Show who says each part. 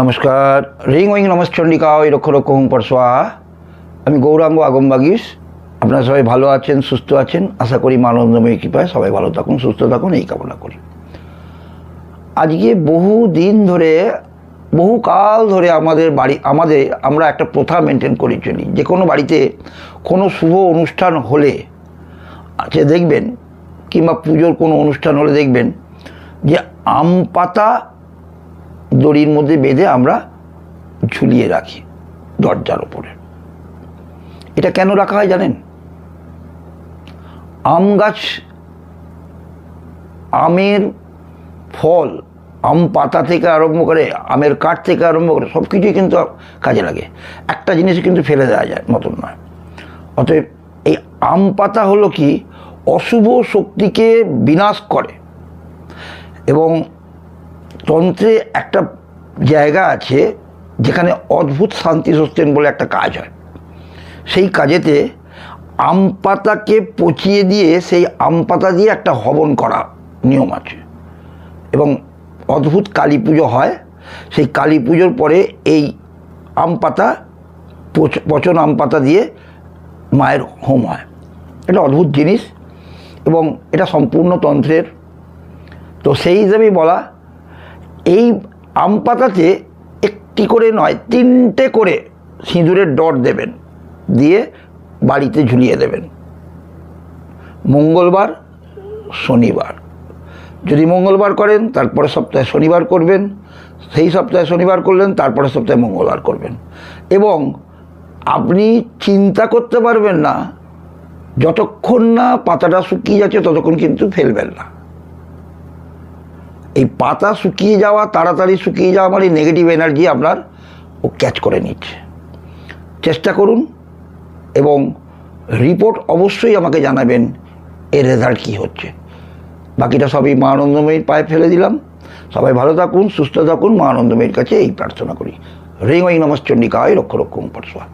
Speaker 1: নমস্কার। রিং ওইং নমস্চণ্ডিকা ওই রক্ষ রক্ষ হুম পরশোয়া আমি গৌরাঙ্গ আগমবাগিস আপনারা সবাই ভালো আছেন, সুস্থ আছেন। আশা করি মানন্দময়ী কৃপায় সবাই ভালো থাকুন, সুস্থ থাকুন, এই কামনা করি। আজকে বহু দিন ধরে, বহু কাল ধরে আমাদের বাড়ি, আমাদের, আমরা একটা প্রথা মেনটেন করে চলি যে কোনো বাড়িতে কোনো শুভ অনুষ্ঠান হলে আছে দেখবেন, কিংবা পুজোর কোনো অনুষ্ঠান হলে দেখবেন, যে আম পাতা দড়ির মধ্যে বেঁধে আমরা ঝুলিয়ে রাখি দরজার ওপরে এটা কেন রাখা হয় জানেন? আম গাছ, আমের ফল, আম পাতা থেকে আরম্ভ করে, আমের কাঠ থেকে আরম্ভ করে সব কিছুই কিন্তু কাজে লাগে। একটা জিনিস কিন্তু ফেলে দেওয়া যায় মতন নয়। অতএব এই আম পাতা হলো কি? অশুভ শক্তিকে বিনাশ করে। এবং তন্ত্রে একটা জায়গা আছে যেখানে অদ্ভুত শান্তি সস্তেন বলে একটা কাজ হয়। সেই কাজেতে আম পাতাকে পচিয়ে দিয়ে সেই আম পাতা দিয়ে একটা হবন করা নিয়ম আছে। এবং অদ্ভুত কালী পুজো হয়। সেই কালী পুজোর পরে এই আম পাতা, পচ- পচন আম পাতা দিয়ে মায়ের হোম হয়। এটা অদ্ভুত জিনিস এবং এটা সম্পূর্ণ তন্ত্রের। তো সেই হিসাবেই বলা এই আম পাতাতে একটি করে নয়, তিনটে করে সিঁদুরের ডট দেবেন, দিয়ে বাড়িতে ঝুলিয়ে দেবেন। মঙ্গলবার, শনিবার। যদি মঙ্গলবার করেন তারপরে সপ্তাহে শনিবার করবেন, সেই সপ্তাহে শনিবার করলেন তারপরে সপ্তাহে মঙ্গলবার করবেন। এবং আপনি চিন্তা করতে পারবেন না, যতক্ষণ না পাতাটা শুকিয়ে যাচ্ছে, ততক্ষণ কিন্তু ফেলবেন না। এই পাতা শুকিয়ে যাওয়া, তাড়াতাড়ি শুকিয়ে যাওয়া মানে নেগেটিভ এনার্জি আপনার ও ক্যাচ করে নিচ্ছে। চেষ্টা করুন এবং রিপোর্ট অবশ্যই আমাকে জানাবেন এর রেজাল্ট কী হচ্ছে। বাকিটা সবই মা আনন্দময়ীর পায়ে ফেলে দিলাম। সবাই ভালো থাকুন, সুস্থ থাকুন, মা আনন্দময়ীর কাছে এই প্রার্থনা করি। রিং ওই নমস্চণ্ডিকায় রক্ষ রক্ষম পরশোয়া